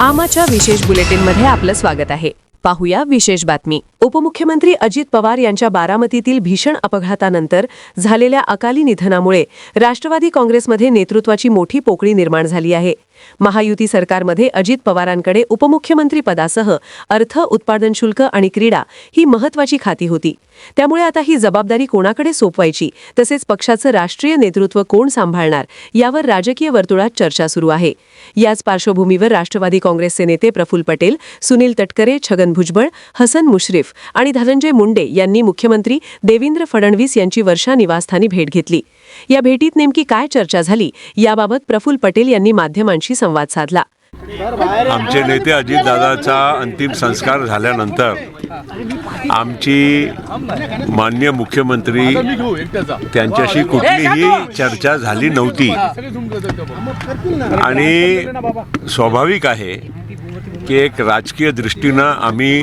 आमाच्या विशेष बुलेटिनमध्ये आपलं स्वागत आहे. पाहूया विशेष बातमी. उपमुख्यमंत्री अजित पवार यांच्या बारामतीतील भीषण अपघातानंतर झालेल्या अकाली निधनामुळे राष्ट्रवादी काँग्रेसमध्ये नेतृत्वाची मोठी पोकळी निर्माण झाली आहे. महायुती सरकारमध्ये अजित पवारांकडे उपमुख्यमंत्री पदासह अर्थ उत्पादन शुल्क आणि क्रीडा ही महत्वाची खाती होती. त्यामुळे आता ही जबाबदारी कोणाकडे सोपवायची? तसेच पक्षाचं राष्ट्रीय नेतृत्व कोण सांभाळणार? यावर राजकीय वर्तुळात चर्चा सुरू आहे. याच पार्श्वभूमीवर राष्ट्रवादी काँग्रेसचे नेते प्रफुल्ल पटेल सुनील तटकरे छगन भुजबळ हसन मुश्रीफ आणि धनंजय मुंडे यांनी मुख्यमंत्री देवेंद्र फडणवीस यांची वर्षा निवासस्थानी भेट घेतली. या भेटीत नेमकी काय चर्चा झाली? याबाबत प्रफुल्ल पटेल यांनी माध्यमांशी संवाद साधला. आमचे नेते अजितदादाचा अंतिम संस्कार झाल्यानंतर आमची मान्य मुख्यमंत्री त्यांच्याशी कुठलीही चर्चा झाली नव्हती. आणि स्वाभाविक आहे की एक राजकीय दृष्टीनं आम्ही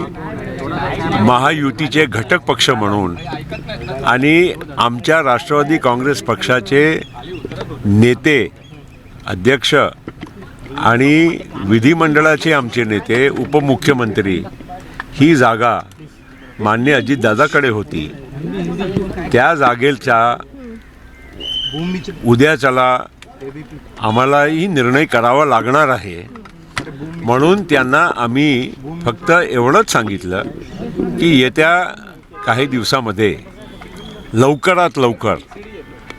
महायुतीचे घटक पक्ष म्हणून आणि आमच्या राष्ट्रवादी काँग्रेस पक्षाचे नेते अध्यक्ष आणि विधिमंडळाचे आमचे नेते उपमुख्यमंत्री ही जागा मान्य अजितदादाकडे होती. त्या जागेच्या उद्याच्याला आम्हालाही निर्णय करावा लागणार आहे. म्हणून त्यांना आम्ही फक्त एवढंच सांगितलं की येत्या काही दिवसामध्ये लवकरात लवकर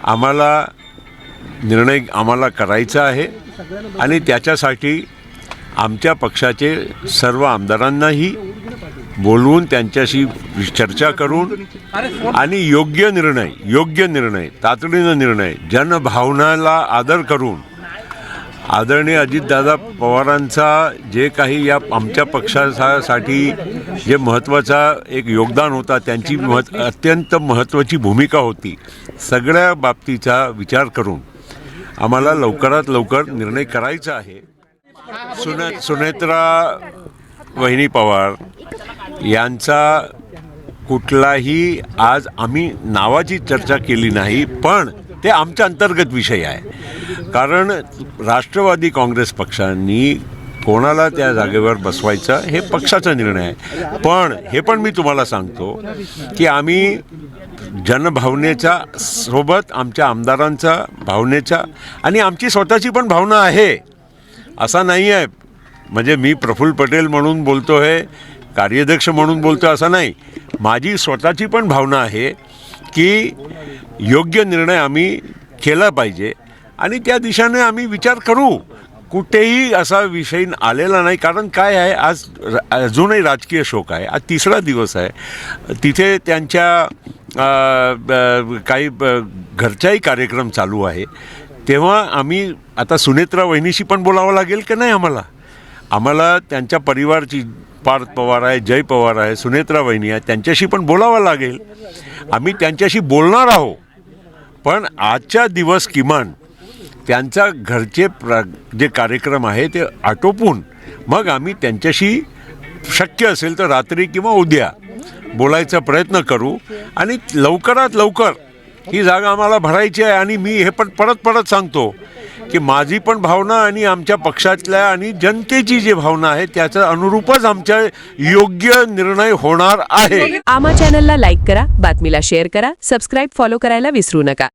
आम्हाला निर्णय आम्हाला करायचा आहे. आणि त्याच्यासाठी आमच्या पक्षाचे सर्व आमदारांनाही बोलवून त्यांच्याशी चर्चा करून आणि योग्य निर्णय योग्य निर्णय तातडीनं निर्णय जनभावनाला आदर करून आदरणीय अजितदादा पवारांचा जे काही या आमच्या पक्षासाठी जे महत्त्वाचा एक योगदान होता त्यांची महत् अत्यंत महत्त्वाची भूमिका होती सगळ्या बाबतीचा विचार करून आम्हाला लवकरात लवकर निर्णय करायचा आहे. सुने सुनेत्रा वहिनी पवार यांचा कुठलाही आज आम्ही नावाची चर्चा केली नाही पण ते आमच्या अंतर्गत विषय आहे. कारण राष्ट्रवादी काँग्रेस पक्षांनी कोणाला त्या जागेवर बसवायचं हे पक्षाचा निर्णय आहे. पण हे पण मी तुम्हाला सांगतो की आम्ही जनभावनेच्या सोबत आमच्या आमदारांचा भावनेच्या आणि आमची स्वतःची पण भावना आहे. असा नाही आहे. म्हणजे मी प्रफुल्ल पटेल म्हणून बोलतो आहे कार्याध्यक्ष म्हणून बोलतो असं नाही. माझी स्वतःची पण भावना आहे की योग्य निर्णय आम्ही केला पाहिजे आणि त्या दिशेने आम्ही विचार करू. कुठेही असा विषय आलेला नाही. कारण काय आहे आज अजूनही राजकीय शोक आहे. आज तिसरा दिवस आहे. तिथे त्यांच्या ब- काही ब- घरच्याही कार्यक्रम चालू आहे. तेव्हा आम्ही आता सुनेत्रा वहिनीशी पण बोलावं लागेल की नाही आम्हाला? आम्हाला त्यांच्या परिवारची पार्थ पवार आहे जय पवार आहे सुनेत्रा वहिनी आहे त्यांच्याशी पण बोलावं लागेल. आम्ही त्यांच्याशी बोलणार आहोत. पण आजच्या दिवस किमान त्यांचा घरचे प्र जे कार्यक्रम आहे ते आटोपून मग आम्ही त्यांच्याशी शक्य असेल तर रात्री किंवा उद्या बोलायचा प्रयत्न करू. आणि लवकरात लवकर ही जागा आम्हाला भरायची आहे आणि मी हे पण परत परत सांगतो की माझी पण भावना आणि आमच्या पक्षातल्या आणि जनतेची जी भावना आहे त्याचा अनुरूपच आमच्या योग्य निर्णय होणार आहे. आमा चॅनलला लाईक करा बातमीला शेअर करा सबस्क्राईब फॉलो करायला विसरू नका.